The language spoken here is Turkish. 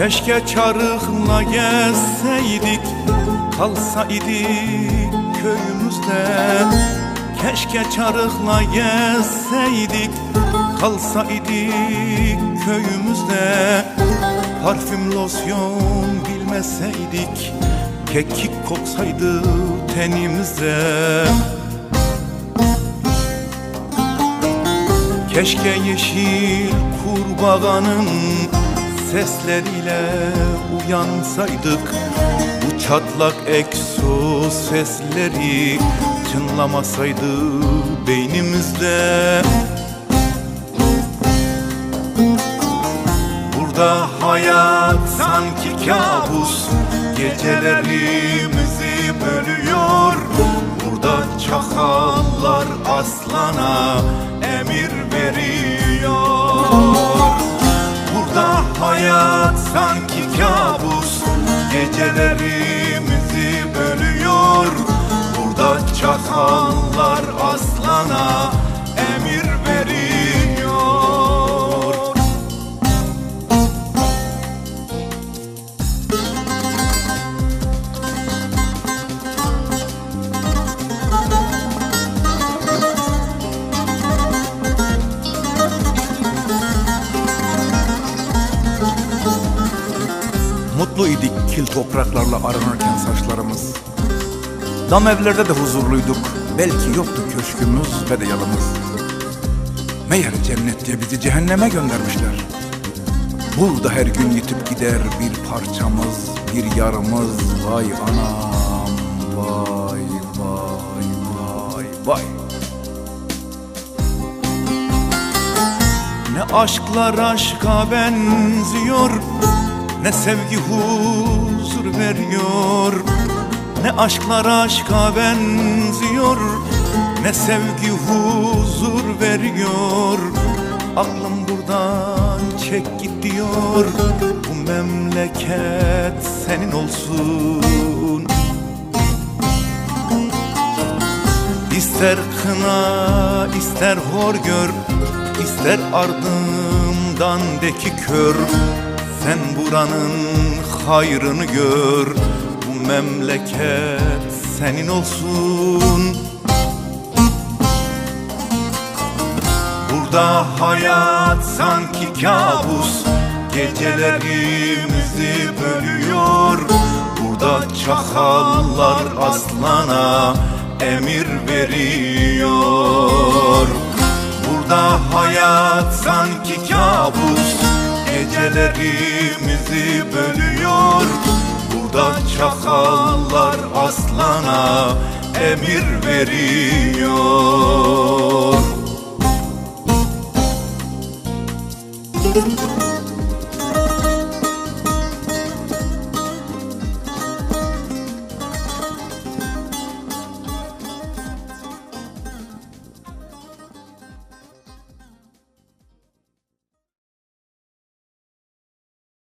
Keşke çarıkla gezseydik Kalsaydık köyümüzde. Keşke çarıkla gezseydik Kalsaydık köyümüzde. Parfüm losyon bilmeseydik Kekik koksaydı tenimizde. Keşke yeşil kurbağanın sesleriyle uyansaydık Bu çatlak egzoz sesleri çınlamasaydı beynimizde. Burada hayat sanki kabus Gecelerimizi bölüyor. Burada çakallar aslana emir veriyor hayat sanki kabus. Gecelerimizi bölüyor İdik kil topraklarla aranırken saçlarımız. Dam evlerde de huzurluyduk. Belki yoktu köşkümüz ve de yalımız. Meğer cennet diye bizi cehenneme göndermişler. Burada her gün yitip gider bir parçamız, bir yarımız. Vay anam, vay vay vay vay. Ne aşklar aşka benziyor Ne sevgi huzur veriyor Ne aşklar aşka benziyor Ne sevgi huzur veriyor. Aklım buradan çek git diyor Bu memleket senin olsun. İster kına ister hor gör ister ardımdan de ki kör Sen buranın hayrını gör Bu memleket senin olsun. Burada hayat sanki kabus Gecelerimizi bölüyor. Burada çakallar aslana emir veriyor. Burada hayat sanki kabus Gecelerimizi bölüyor. Burada çakallar aslana emir veriyor